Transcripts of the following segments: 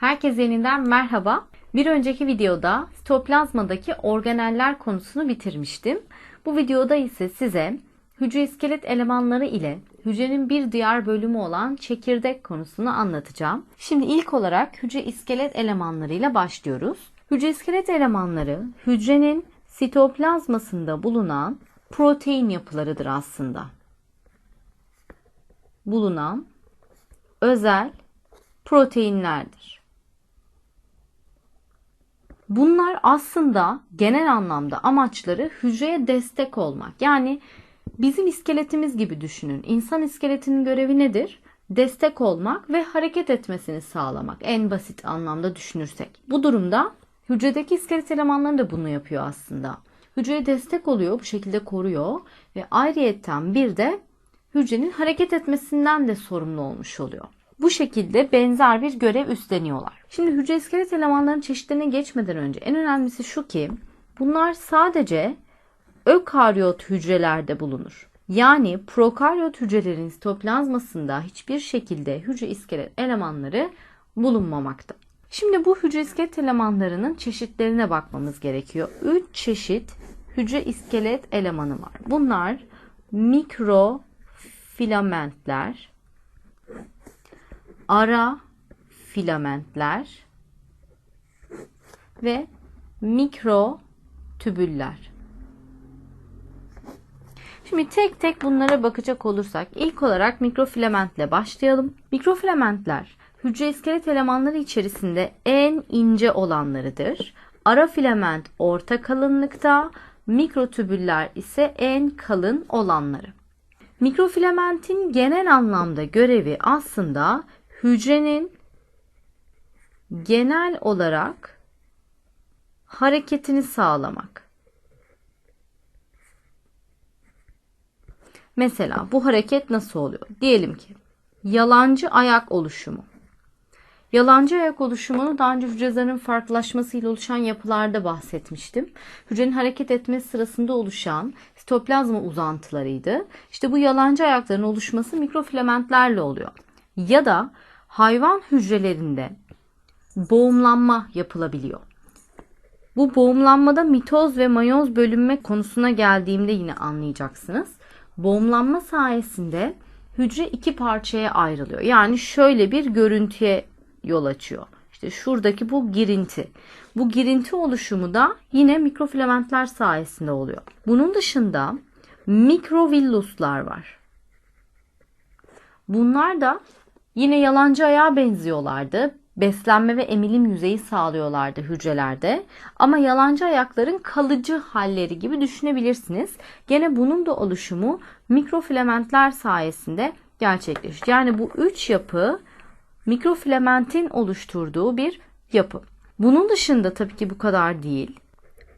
Herkese yeniden merhaba. Bir önceki videoda sitoplazmadaki organeller konusunu bitirmiştim. Bu videoda ise size hücre iskelet elemanları ile hücrenin bir diğer bölümü olan çekirdek konusunu anlatacağım. Şimdi ilk olarak hücre iskelet elemanları ile başlıyoruz. Hücre iskelet elemanları hücrenin sitoplazmasında bulunan protein yapılarıdır aslında. Bulunan özel proteinlerdir. Bunlar aslında genel anlamda amaçları hücreye destek olmak. Yani bizim iskeletimiz gibi düşünün. İnsan iskeletinin görevi nedir? Destek olmak ve hareket etmesini sağlamak. En basit anlamda düşünürsek. Bu durumda hücredeki iskelet elemanları da bunu yapıyor aslında. Hücreye destek oluyor, bu şekilde koruyor ve ayrıyetten bir de hücrenin hareket etmesinden de sorumlu olmuş oluyor. Bu şekilde benzer bir görev üstleniyorlar. Şimdi hücre iskelet elemanlarının çeşitlerine geçmeden önce en önemlisi şu ki bunlar sadece ökaryot hücrelerde bulunur. Yani prokaryot hücrelerin sitoplazmasında hiçbir şekilde hücre iskelet elemanları bulunmamakta. Şimdi bu hücre iskelet elemanlarının çeşitlerine bakmamız gerekiyor. 3 çeşit hücre iskelet elemanı var. Bunlar mikrofilamentler, ara filamentler ve mikro tübüller. Şimdi tek tek bunlara bakacak olursak ilk olarak mikrofilamentle başlayalım. Mikrofilamentler hücre iskelet elemanları içerisinde en ince olanlarıdır. Ara filament orta kalınlıkta, mikrotübüller ise en kalın olanları. Mikrofilamentin genel anlamda görevi aslında hücrenin genel olarak hareketini sağlamak. Mesela bu hareket nasıl oluyor? Diyelim ki yalancı ayak oluşumu. Yalancı ayak oluşumunu daha önce hücre zarının farklılaşmasıyla oluşan yapılarda bahsetmiştim. Hücrenin hareket etmesi sırasında oluşan sitoplazma uzantılarıydı. İşte bu yalancı ayakların oluşması mikrofilamentlerle oluyor. Ya da hayvan hücrelerinde boğumlanma yapılabiliyor. Bu boğumlanmada mitoz ve mayoz bölünme konusuna geldiğimde yine anlayacaksınız. Boğumlanma sayesinde hücre iki parçaya ayrılıyor. Yani şöyle bir görüntüye yol açıyor. İşte şuradaki bu girinti. Bu girinti oluşumu da yine mikrofilamentler sayesinde oluyor. Bunun dışında mikrovilluslar var. Bunlar da yine yalancı ayağa benziyorlardı. Beslenme ve emilim yüzeyi sağlıyorlardı hücrelerde. Ama yalancı ayakların kalıcı halleri gibi düşünebilirsiniz. Gene bunun da oluşumu mikrofilamentler sayesinde gerçekleşiyor. Yani bu üç yapı mikrofilamentin oluşturduğu bir yapı. Bunun dışında tabii ki bu kadar değil.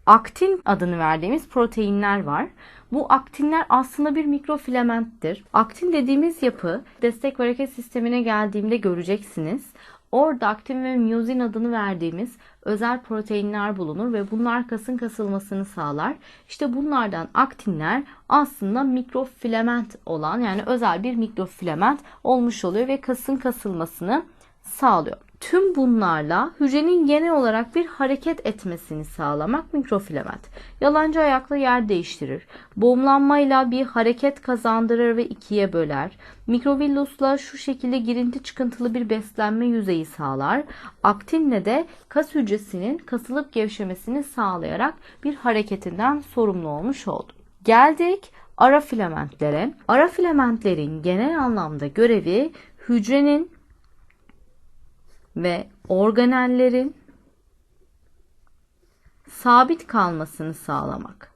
Aktin adını verdiğimiz proteinler var. Bu aktinler aslında bir mikrofilamenttir. Aktin dediğimiz yapı destek ve hareket sistemine geldiğimde göreceksiniz. Orada aktin ve miyozin adını verdiğimiz özel proteinler bulunur ve bunlar kasın kasılmasını sağlar. İşte bunlardan aktinler aslında mikrofilament olan yani özel bir mikrofilament olmuş oluyor ve kasın kasılmasını sağlıyor. Tüm bunlarla hücrenin genel olarak bir hareket etmesini sağlamak mikrofilament. Yalancı ayakla yer değiştirir. Boğumlanmayla bir hareket kazandırır ve ikiye böler. Mikrovillusla şu şekilde girinti çıkıntılı bir beslenme yüzeyi sağlar. Aktinle de kas hücresinin kasılıp gevşemesini sağlayarak bir hareketinden sorumlu olmuş oldu. Geldik ara filamentlere. Ara filamentlerin genel anlamda görevi hücrenin ve organellerin sabit kalmasını sağlamak.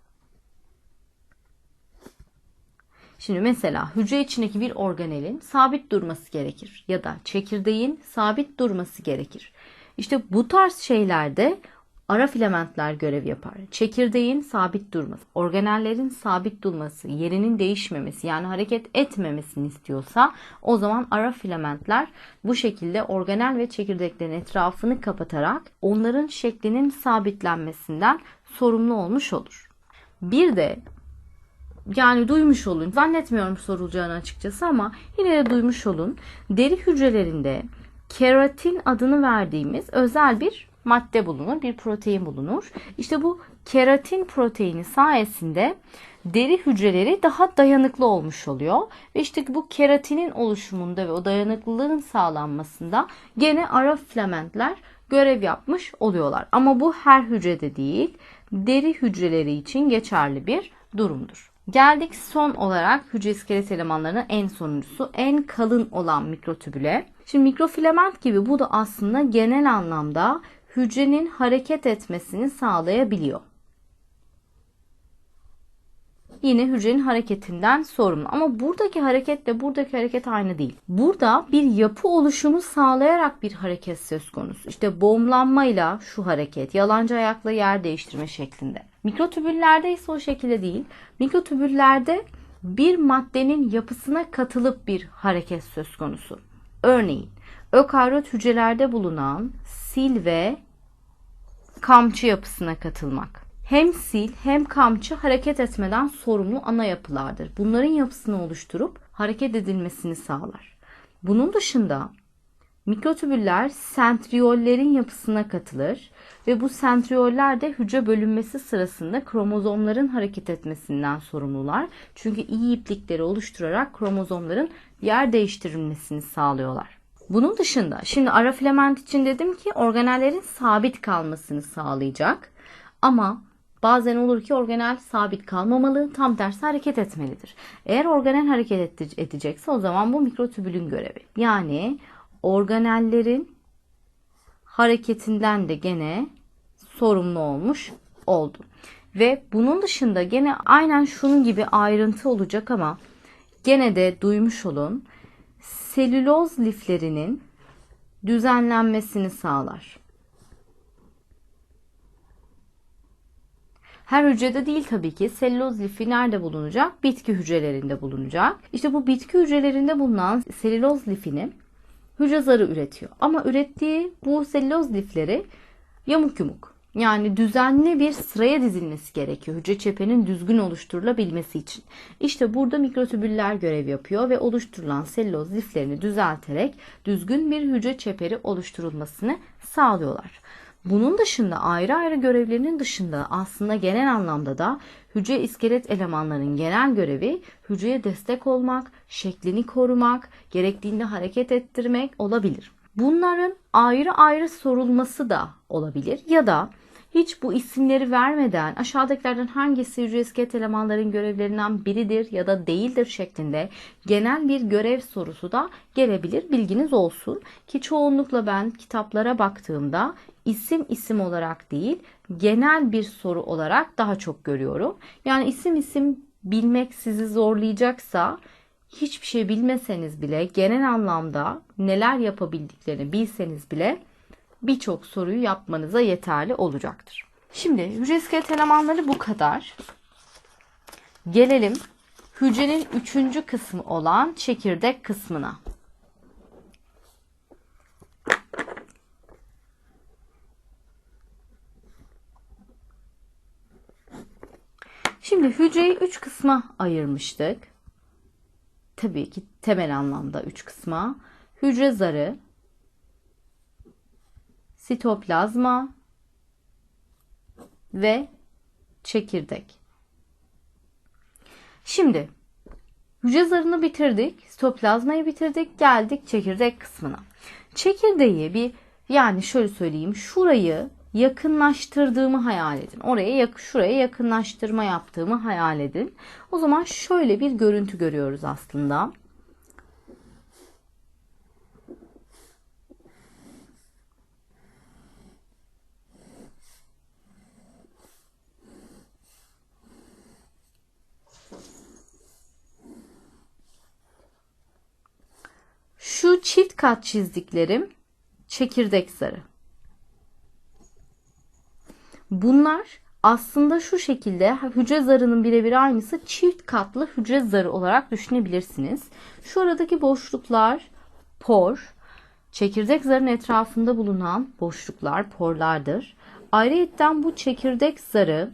Şimdi mesela hücre içindeki bir organelin sabit durması gerekir ya da çekirdeğin sabit durması gerekir. İşte bu tarz şeylerde ara filamentler görev yapar. Çekirdeğin sabit durması, organellerin sabit durması, yerinin değişmemesi yani hareket etmemesini istiyorsa o zaman ara filamentler bu şekilde organel ve çekirdeklerin etrafını kapatarak onların şeklinin sabitlenmesinden sorumlu olmuş olur. Bir de yani duymuş olun. Zannetmiyorum sorulacağını açıkçası ama yine de duymuş olun. Deri hücrelerinde keratin adını verdiğimiz özel bir madde bulunur, bir protein bulunur. İşte bu keratin proteini sayesinde deri hücreleri daha dayanıklı olmuş oluyor. Ve işte bu keratinin oluşumunda ve o dayanıklılığın sağlanmasında gene ara filamentler görev yapmış oluyorlar. Ama bu her hücrede değil, deri hücreleri için geçerli bir durumdur. Geldik son olarak hücre iskelet elemanlarının en sonuncusu en kalın olan mikrotübüle. Şimdi mikrofilament gibi bu da aslında genel anlamda hücrenin hareket etmesini sağlayabiliyor. Yine hücrenin hareketinden sorumlu. Ama buradaki hareketle buradaki hareket aynı değil. Burada bir yapı oluşumu sağlayarak bir hareket söz konusu. İşte boğumlanmayla şu hareket, yalancı ayakla yer değiştirme şeklinde. Mikrotübüllerde ise o şekilde değil. Mikrotübüllerde bir maddenin yapısına katılıp bir hareket söz konusu. Örneğin ökaryot hücrelerde bulunan sil ve kamçı yapısına katılmak. Hem sil hem kamçı hareket etmeden sorumlu ana yapılardır. Bunların yapısını oluşturup hareket edilmesini sağlar. Bunun dışında mikrotübüller sentriyollerin yapısına katılır ve bu sentriyoller de hücre bölünmesi sırasında kromozomların hareket etmesinden sorumlular. Çünkü iyi iplikleri oluşturarak kromozomların yer değiştirilmesini sağlıyorlar. Bunun dışında şimdi ara filament için dedim ki organellerin sabit kalmasını sağlayacak. Ama bazen olur ki organel sabit kalmamalı, tam tersi hareket etmelidir. Eğer organel hareket edecekse o zaman bu mikrotübülün görevi. Yani organellerin hareketinden de gene sorumlu olmuş oldu. Ve bunun dışında gene aynen şunun gibi ayrıntı olacak ama gene de duymuş olun selüloz liflerinin düzenlenmesini sağlar. Her hücrede değil tabii ki. Selüloz lifi nerede bulunacak? Bitki hücrelerinde bulunacak. İşte bu bitki hücrelerinde bulunan selüloz lifini hücre zarı üretiyor. Ama ürettiği bu selüloz lifleri yamuk yumuk. Yani düzenli bir sıraya dizilmesi gerekiyor hücre çepenin düzgün oluşturulabilmesi için. İşte burada mikrotübüller görev yapıyor ve oluşturulan selüloz liflerini düzelterek düzgün bir hücre çeperi oluşturulmasını sağlıyorlar. Bunun dışında ayrı ayrı görevlerinin dışında aslında genel anlamda da hücre iskelet elemanlarının genel görevi hücreye destek olmak, şeklini korumak, gerektiğinde hareket ettirmek olabilir. Bunların ayrı ayrı sorulması da olabilir ya da hiç bu isimleri vermeden aşağıdakilerden hangisi iskelet elemanların görevlerinden biridir ya da değildir şeklinde genel bir görev sorusu da gelebilir. Bilginiz olsun ki çoğunlukla ben kitaplara baktığımda isim isim olarak değil genel bir soru olarak daha çok görüyorum. Yani isim isim bilmek sizi zorlayacaksa hiçbir şey bilmeseniz bile genel anlamda neler yapabildiklerini bilseniz bile birçok soruyu yapmanıza yeterli olacaktır. Şimdi hücre iskelet bu kadar. Gelelim hücrenin üçüncü kısmı olan çekirdek kısmına. Şimdi hücreyi üç kısma ayırmıştık. Tabii ki temel anlamda üç kısma. Hücre zarı, sitoplazma ve çekirdek. Şimdi hücre zarını bitirdik, sitoplazmayı bitirdik, geldik çekirdek kısmına. Çekirdeği bir yani şöyle söyleyeyim, şurayı yakınlaştırdığımı hayal edin. Oraya şuraya yakınlaştırma yaptığımı hayal edin. O zaman şöyle bir görüntü görüyoruz aslında. Şu çift kat çizdiklerim çekirdek zarı. Bunlar aslında şu şekilde hücre zarının birebir aynısı çift katlı hücre zarı olarak düşünebilirsiniz. Şu aradaki boşluklar por, çekirdek zarın etrafında bulunan boşluklar porlardır. Ayrıca bu çekirdek zarı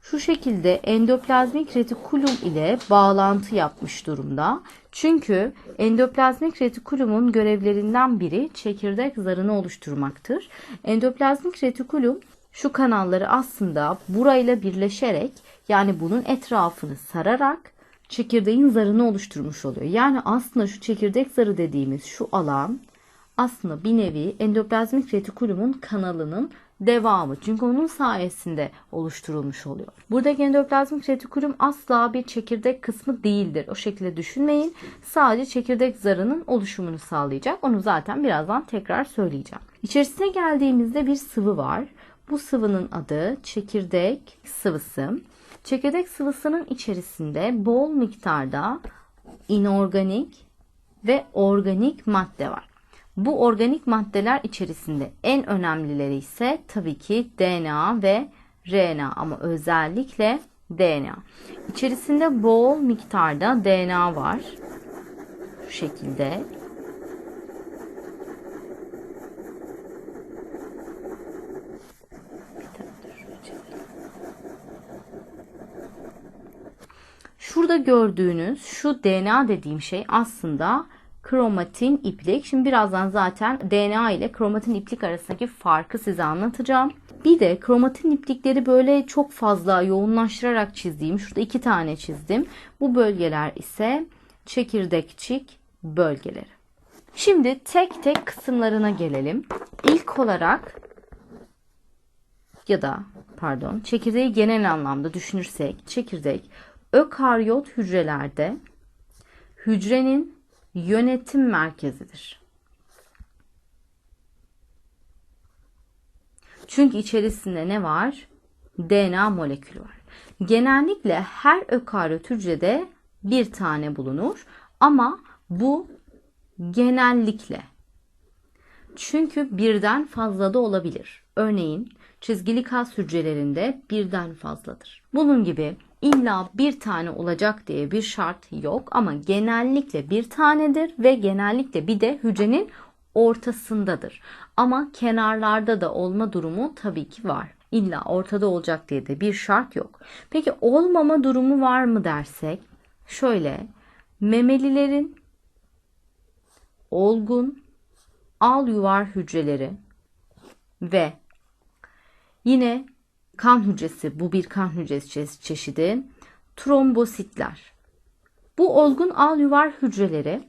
şu şekilde endoplazmik retikulum ile bağlantı yapmış durumda. Çünkü endoplazmik retikulumun görevlerinden biri çekirdek zarını oluşturmaktır. Endoplazmik retikulum şu kanalları aslında burayla birleşerek yani bunun etrafını sararak çekirdeğin zarını oluşturmuş oluyor. Yani aslında şu çekirdek zarı dediğimiz şu alan aslında bir nevi endoplazmik retikulumun kanalının devamı. Çünkü onun sayesinde oluşturulmuş oluyor. Buradaki endoplazmik retikulum asla bir çekirdek kısmı değildir. O şekilde düşünmeyin. Sadece çekirdek zarının oluşumunu sağlayacak. Onu zaten birazdan tekrar söyleyeceğim. İçerisine geldiğimizde bir sıvı var. Bu sıvının adı çekirdek sıvısı. Çekirdek sıvısının içerisinde bol miktarda inorganik ve organik madde var. Bu organik maddeler içerisinde en önemlileri ise tabii ki DNA ve RNA ama özellikle DNA. İçerisinde bol miktarda DNA var. Şu şekilde. Şurada gördüğünüz şu DNA dediğim şey aslında kromatin iplik. Şimdi birazdan zaten DNA ile kromatin iplik arasındaki farkı size anlatacağım. Bir de kromatin iplikleri böyle çok fazla yoğunlaştırarak çizdiğim, şurada iki tane çizdim. Bu bölgeler ise çekirdekçik bölgeleri. Şimdi tek tek kısımlarına gelelim. İlk olarak ya da pardon çekirdeği genel anlamda düşünürsek çekirdek ökaryot hücrelerde hücrenin yönetim merkezidir. Çünkü içerisinde ne var? DNA molekülü var. Genellikle her ökaryot hücrede bir tane bulunur ama bu genellikle. Çünkü birden fazla da olabilir. Örneğin çizgili kas hücrelerinde birden fazladır. Bunun gibi illa bir tane olacak diye bir şart yok ama genellikle bir tanedir ve genellikle bir de hücrenin ortasındadır. Ama kenarlarda da olma durumu tabii ki var. İlla ortada olacak diye de bir şart yok. Peki olmama durumu var mı dersek şöyle memelilerin olgun al yuvar hücreleri ve yine kan hücresi, bu bir kan hücresi çeşidi. Trombositler. Bu olgun al yuvar hücreleri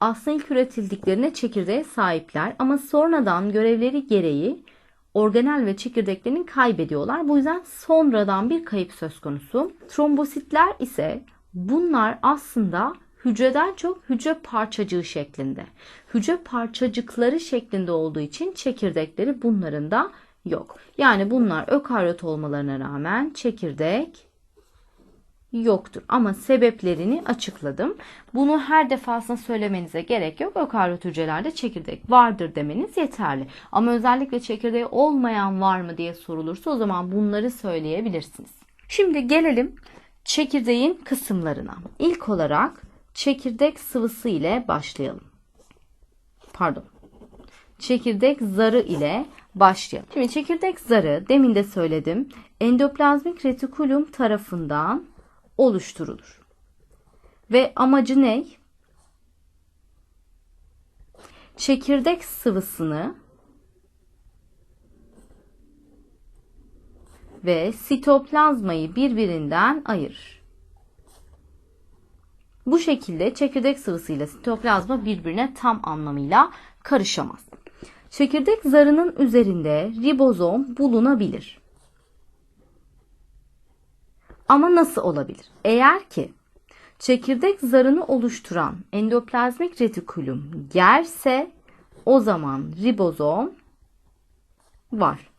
aslında ilk üretildiklerine çekirdeğe sahipler ama sonradan görevleri gereği organel ve çekirdeklerini kaybediyorlar. Bu yüzden sonradan bir kayıp söz konusu. Trombositler ise bunlar aslında hücreden çok hücre parçacığı şeklinde. Hücre parçacıkları şeklinde olduğu için çekirdekleri bunların da yok. Yani bunlar ökaryot olmalarına rağmen çekirdek yoktur. Ama sebeplerini açıkladım. Bunu her defasında söylemenize gerek yok. Ökaryot hücrelerde çekirdek vardır demeniz yeterli. Ama özellikle çekirdeği olmayan var mı diye sorulursa o zaman bunları söyleyebilirsiniz. Şimdi gelelim çekirdeğin kısımlarına. İlk olarak çekirdek sıvısı ile başlayalım. Pardon. Çekirdek zarı ile başlayalım. Şimdi çekirdek zarı demin de söyledim. Endoplazmik retikulum tarafından oluşturulur. Ve amacı ne? Çekirdek sıvısını ve sitoplazmayı birbirinden ayırır. Bu şekilde çekirdek sıvısıyla sitoplazma birbirine tam anlamıyla karışamaz. Çekirdek zarının üzerinde ribozom bulunabilir. Ama nasıl olabilir? Eğer ki çekirdek zarını oluşturan endoplazmik retikulum gerse o zaman ribozom var.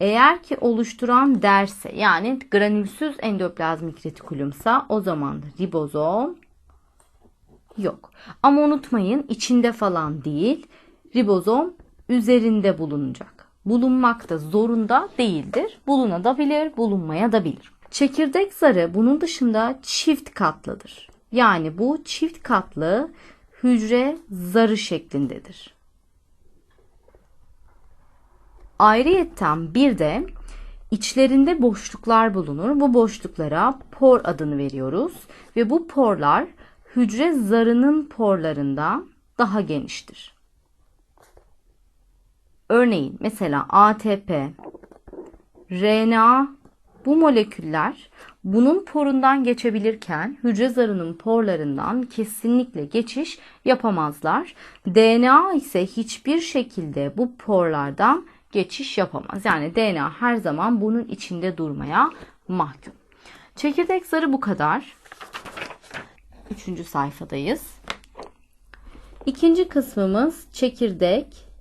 Eğer ki oluşturan derse yani granülsüz endoplazmik retikulumsa o zaman ribozom yok. Ama unutmayın içinde falan değil. Ribozom üzerinde bulunacak. Bulunmak da zorunda değildir. Bulunabilir, bulunmaya da bilir. Çekirdek zarı bunun dışında çift katlıdır. Yani bu çift katlı hücre zarı şeklindedir. Ayrıyetten bir de içlerinde boşluklar bulunur. Bu boşluklara por adını veriyoruz ve bu porlar hücre zarının porlarından daha geniştir. Örneğin mesela ATP, RNA bu moleküller bunun porundan geçebilirken hücre zarının porlarından kesinlikle geçiş yapamazlar. DNA ise hiçbir şekilde bu porlardan geçiş yapamaz. Yani DNA her zaman bunun içinde durmaya mahkum. Çekirdek zarı bu kadar. Üçüncü sayfadayız. İkinci kısmımız çekirdek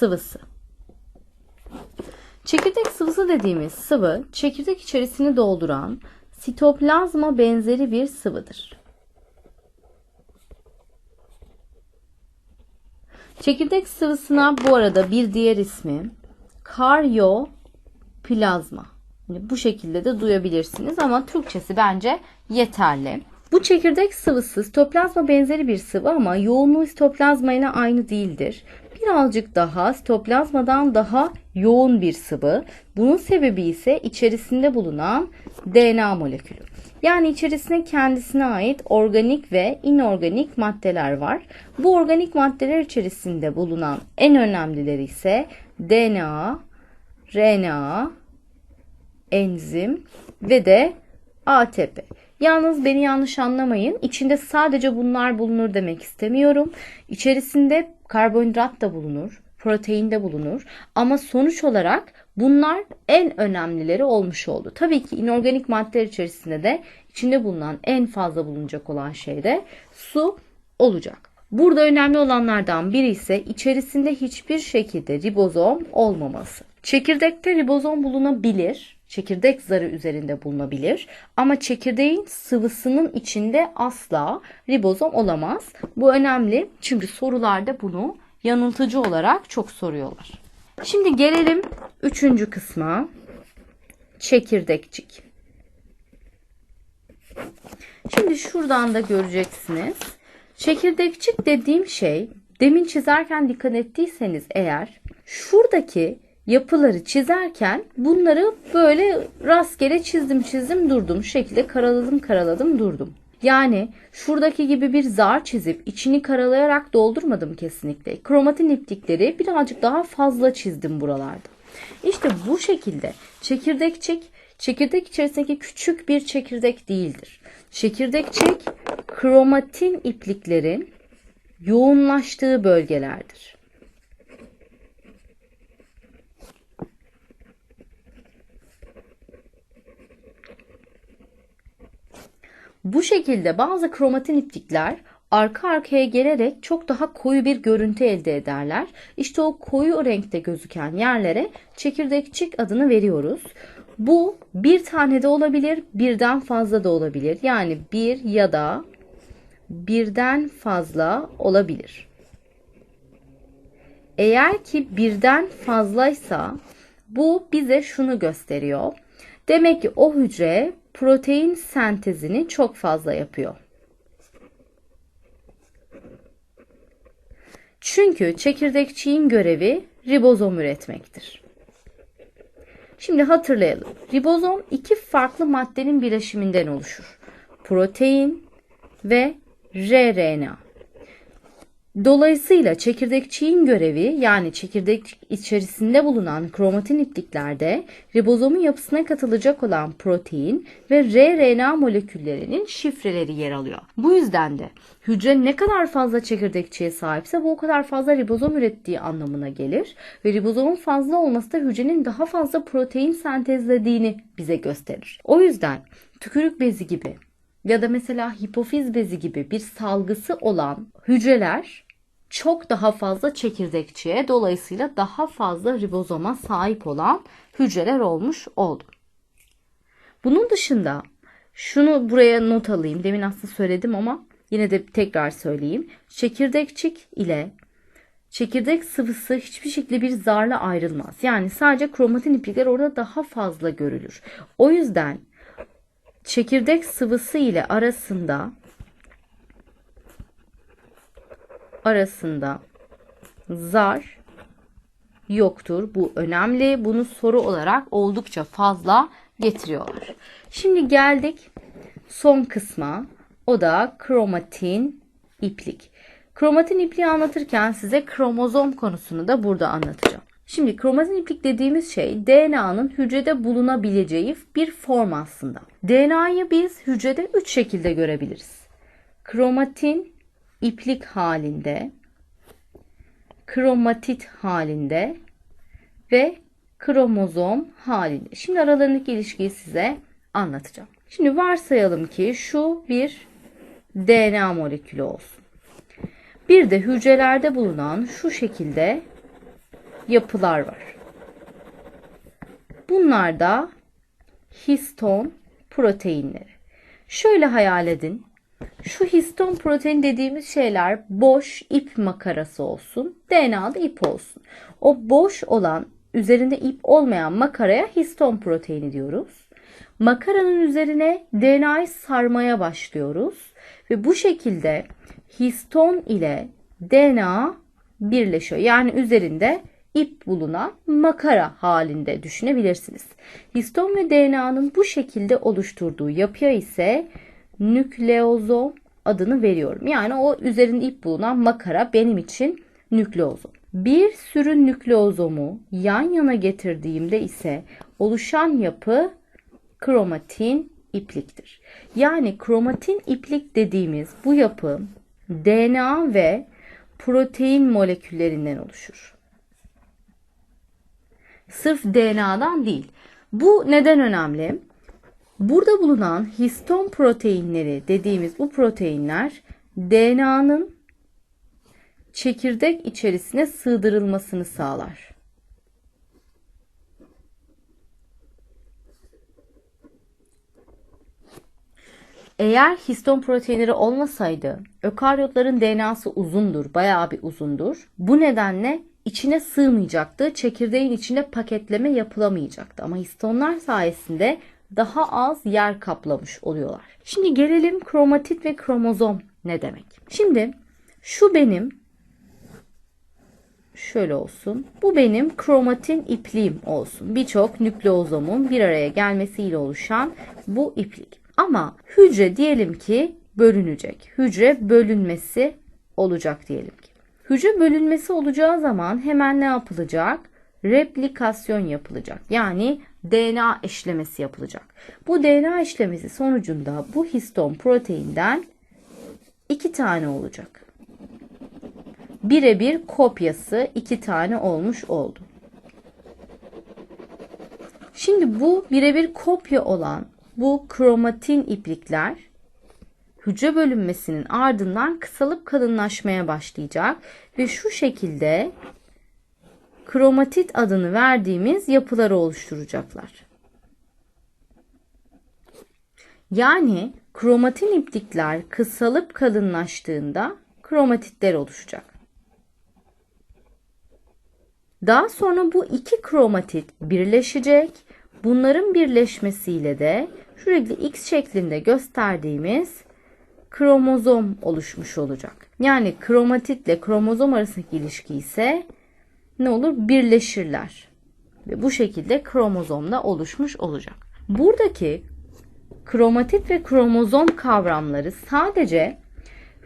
sıvısı. Çekirdek sıvısı dediğimiz sıvı çekirdek içerisini dolduran sitoplazma benzeri bir sıvıdır. Çekirdek sıvısına bu arada bir diğer ismi karyoplazma. Yani bu şekilde de duyabilirsiniz ama Türkçesi bence yeterli. Bu çekirdek sıvısı sitoplazma benzeri bir sıvı ama yoğunluğu sitoplazma ile aynı değildir. Birazcık daha sitoplazmadan daha yoğun bir sıvı. Bunun sebebi ise içerisinde bulunan DNA molekülü. Yani içerisinde kendisine ait organik ve inorganik maddeler var. Bu organik maddeler içerisinde bulunan en önemlileri ise DNA, RNA, enzim ve de ATP. Yalnız beni yanlış anlamayın. İçinde sadece bunlar bulunur demek istemiyorum. İçerisinde karbonhidrat da bulunur, protein de bulunur. Ama sonuç olarak bunlar en önemlileri olmuş oldu. Tabii ki inorganik maddeler içerisinde de içinde bulunan en fazla bulunacak olan şey de su olacak. Burada önemli olanlardan biri ise içerisinde hiçbir şekilde ribozom olmaması. Çekirdekte ribozom bulunabilir çekirdek zarı üzerinde bulunabilir. Ama çekirdeğin sıvısının içinde asla ribozom olamaz. Bu önemli çünkü sorularda bunu yanıltıcı olarak çok soruyorlar. Şimdi gelelim üçüncü kısma. Çekirdekçik. Şimdi şuradan da göreceksiniz. Çekirdekçik dediğim şey demin çizerken dikkat ettiyseniz eğer şuradaki yapıları çizerken bunları böyle rastgele çizdim çizdim durdum. Şu şekilde karaladım karaladım durdum. Yani şuradaki gibi bir zar çizip içini karalayarak doldurmadım kesinlikle. Kromatin iplikleri birazcık daha fazla çizdim buralarda. İşte bu şekilde çekirdekçik çekirdek içerisindeki küçük bir çekirdek değildir. Çekirdekçik kromatin ipliklerin yoğunlaştığı bölgelerdir. Bu şekilde bazı kromatin iplikler arka arkaya gelerek çok daha koyu bir görüntü elde ederler. İşte o koyu renkte gözüken yerlere çekirdekçik adını veriyoruz. Bu bir tane de olabilir, birden fazla da olabilir. Yani bir ya da birden fazla olabilir. Eğer ki birden fazlaysa bu bize şunu gösteriyor. Demek ki o hücre protein sentezini çok fazla yapıyor. Çünkü çekirdekçiğin görevi ribozom üretmektir. Şimdi hatırlayalım. Ribozom iki farklı maddenin birleşiminden oluşur. Protein ve rRNA. Dolayısıyla çekirdekçiğin görevi yani çekirdek içerisinde bulunan kromatin ipliklerde ribozomun yapısına katılacak olan protein ve rRNA moleküllerinin şifreleri yer alıyor. Bu yüzden de hücre ne kadar fazla çekirdekçiye sahipse bu o kadar fazla ribozom ürettiği anlamına gelir ve ribozomun fazla olması da hücrenin daha fazla protein sentezlediğini bize gösterir. O yüzden tükürük bezi gibi ya da mesela hipofiz bezi gibi bir salgısı olan hücreler çok daha fazla çekirdekçiye dolayısıyla daha fazla ribozoma sahip olan hücreler olmuş oldu. Bunun dışında şunu buraya not alayım. Demin aslında söyledim ama yine de tekrar söyleyeyim. Çekirdekçik ile çekirdek sıvısı hiçbir şekilde bir zarla ayrılmaz. Yani sadece kromatin iplikler orada daha fazla görülür. O yüzden çekirdek sıvısı ile arasında arasında zar yoktur. Bu önemli. Bunu soru olarak oldukça fazla getiriyorlar. Şimdi geldik son kısma. O da kromatin iplik. Kromatin ipliği anlatırken size kromozom konusunu da burada anlatacağım. Şimdi kromatin iplik dediğimiz şey DNA'nın hücrede bulunabileceği bir form aslında. DNA'yı biz hücrede 3 şekilde görebiliriz. Kromatin iplik halinde, kromatit halinde ve kromozom halinde. Şimdi aralarındaki ilişkiyi size anlatacağım. Şimdi varsayalım ki şu bir DNA molekülü olsun. Bir de hücrelerde bulunan şu şekilde yapılar var. Bunlar da histon proteinleri. Şöyle hayal edin. Şu histon protein dediğimiz şeyler boş ip makarası olsun. DNA'da ip olsun. O boş olan üzerinde ip olmayan makaraya histon proteini diyoruz. Makaranın üzerine DNA'yı sarmaya başlıyoruz ve bu şekilde histon ile DNA birleşiyor. Yani üzerinde ip bulunan makara halinde düşünebilirsiniz. Histon ve DNA'nın bu şekilde oluşturduğu yapıya ise nükleozom adını veriyorum. Yani o üzerinde ip bulunan makara benim için nükleozom. Bir sürü nükleozomu yan yana getirdiğimde ise oluşan yapı kromatin ipliktir. Yani kromatin iplik dediğimiz bu yapı DNA ve protein moleküllerinden oluşur. Sırf DNA'dan değil. Bu neden önemli? Burada bulunan histon proteinleri dediğimiz bu proteinler DNA'nın çekirdek içerisine sığdırılmasını sağlar. Eğer histon proteinleri olmasaydı ökaryotların DNA'sı uzundur, bayağı bir uzundur. Bu nedenle içine sığmayacaktı. Çekirdeğin içine paketleme yapılamayacaktı. Ama histonlar sayesinde daha az yer kaplamış oluyorlar. Şimdi gelelim kromatit ve kromozom ne demek? Şimdi şu benim şöyle olsun. Bu benim kromatin ipliğim olsun. Birçok nükleozomun bir araya gelmesiyle oluşan bu iplik. Ama hücre diyelim ki bölünecek. Hücre bölünmesi olacak diyelim ki. Hücre bölünmesi olacağı zaman hemen ne yapılacak? Replikasyon yapılacak. Yani DNA işlemesi yapılacak. Bu DNA işlemesi sonucunda bu histon proteinden iki tane olacak. Birebir kopyası iki tane olmuş oldu. Şimdi bu birebir kopya olan bu kromatin iplikler hücre bölünmesinin ardından kısalıp kalınlaşmaya başlayacak ve şu şekilde kromatit adını verdiğimiz yapıları oluşturacaklar. Yani kromatin iplikler kısalıp kalınlaştığında kromatitler oluşacak. Daha sonra bu iki kromatit birleşecek. Bunların birleşmesiyle de sürekli X şeklinde gösterdiğimiz kromozom oluşmuş olacak. Yani kromatitle kromozom arasındaki ilişki ise ne olur? Birleşirler. Ve bu şekilde kromozomda oluşmuş olacak. Buradaki kromatit ve kromozom kavramları sadece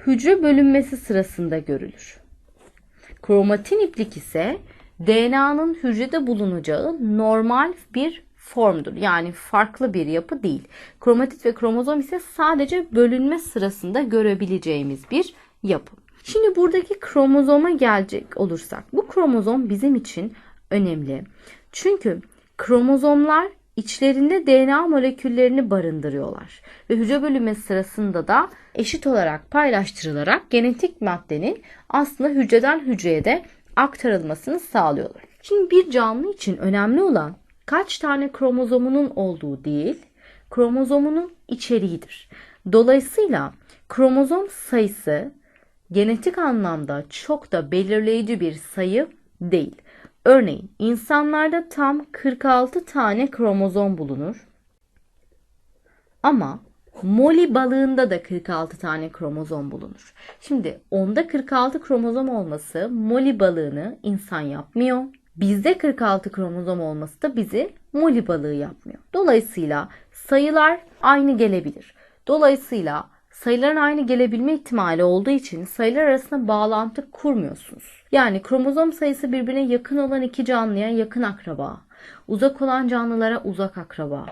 hücre bölünmesi sırasında görülür. Kromatin iplik ise DNA'nın hücrede bulunacağı normal bir formdur. Yani farklı bir yapı değil. Kromatit ve kromozom ise sadece bölünme sırasında görebileceğimiz bir yapı. Şimdi buradaki kromozoma gelecek olursak bu kromozom bizim için önemli. Çünkü kromozomlar içlerinde DNA moleküllerini barındırıyorlar ve hücre bölünmesi sırasında da eşit olarak paylaştırılarak genetik maddenin aslında hücreden hücreye de aktarılmasını sağlıyorlar. Şimdi bir canlı için önemli olan kaç tane kromozomunun olduğu değil, kromozomunun içeriğidir. Dolayısıyla kromozom sayısı genetik anlamda çok da belirleyici bir sayı değil. Örneğin insanlarda tam 46 tane kromozom bulunur. Ama Moli balığında da 46 tane kromozom bulunur. Şimdi onda 46 kromozom olması Moli balığını insan yapmıyor. Bizde 46 kromozom olması da bizi moli balığı yapmıyor. Dolayısıyla sayılar aynı gelebilir. Dolayısıyla sayıların aynı gelebilme ihtimali olduğu için sayılar arasında bağlantı kurmuyorsunuz. Yani kromozom sayısı birbirine yakın olan iki canlıya yakın akraba, uzak olan canlılara uzak akraba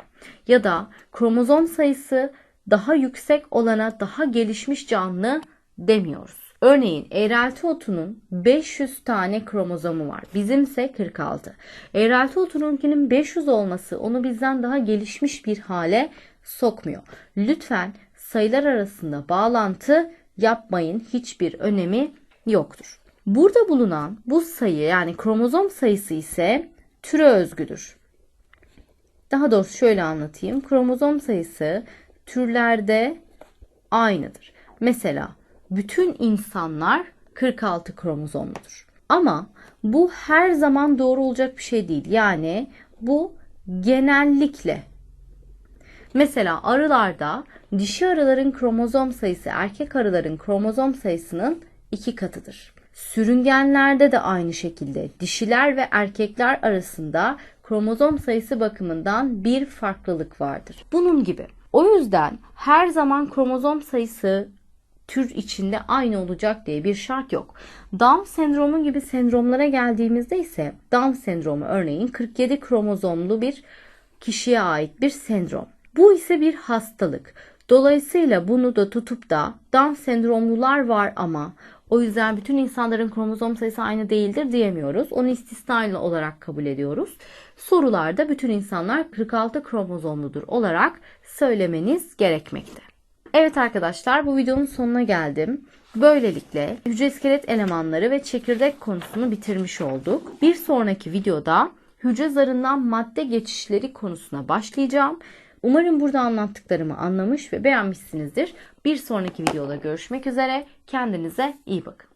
ya da kromozom sayısı daha yüksek olana daha gelişmiş canlı demiyoruz. Örneğin eğrelti otunun 500 tane kromozomu var. Bizimse 46. Eğrelti otununkinin 500 olması onu bizden daha gelişmiş bir hale sokmuyor. Lütfen sayılar arasında bağlantı yapmayın. Hiçbir önemi yoktur. Burada bulunan bu sayı yani kromozom sayısı ise türe özgüdür. Daha doğrusu şöyle anlatayım. Kromozom sayısı türlerde aynıdır. Mesela bütün insanlar 46 kromozomludur. Ama bu her zaman doğru olacak bir şey değil. Yani bu genellikle. Mesela arılarda dişi arıların kromozom sayısı erkek arıların kromozom sayısının iki katıdır. Sürüngenlerde de aynı şekilde dişiler ve erkekler arasında kromozom sayısı bakımından bir farklılık vardır. Bunun gibi. O yüzden her zaman kromozom sayısı tür içinde aynı olacak diye bir şart yok. Down sendromu gibi sendromlara geldiğimizde ise Down sendromu örneğin 47 kromozomlu bir kişiye ait bir sendrom. Bu ise bir hastalık. Dolayısıyla bunu da tutup da Down sendromlular var ama o yüzden bütün insanların kromozom sayısı aynı değildir diyemiyoruz. Onu istisnai olarak kabul ediyoruz. Sorularda bütün insanlar 46 kromozomludur olarak söylemeniz gerekmekte. Evet arkadaşlar bu videonun sonuna geldim. Böylelikle hücre iskelet elemanları ve çekirdek konusunu bitirmiş olduk. Bir sonraki videoda hücre zarından madde geçişleri konusuna başlayacağım. Umarım burada anlattıklarımı anlamış ve beğenmişsinizdir. Bir sonraki videoda görüşmek üzere. Kendinize iyi bakın.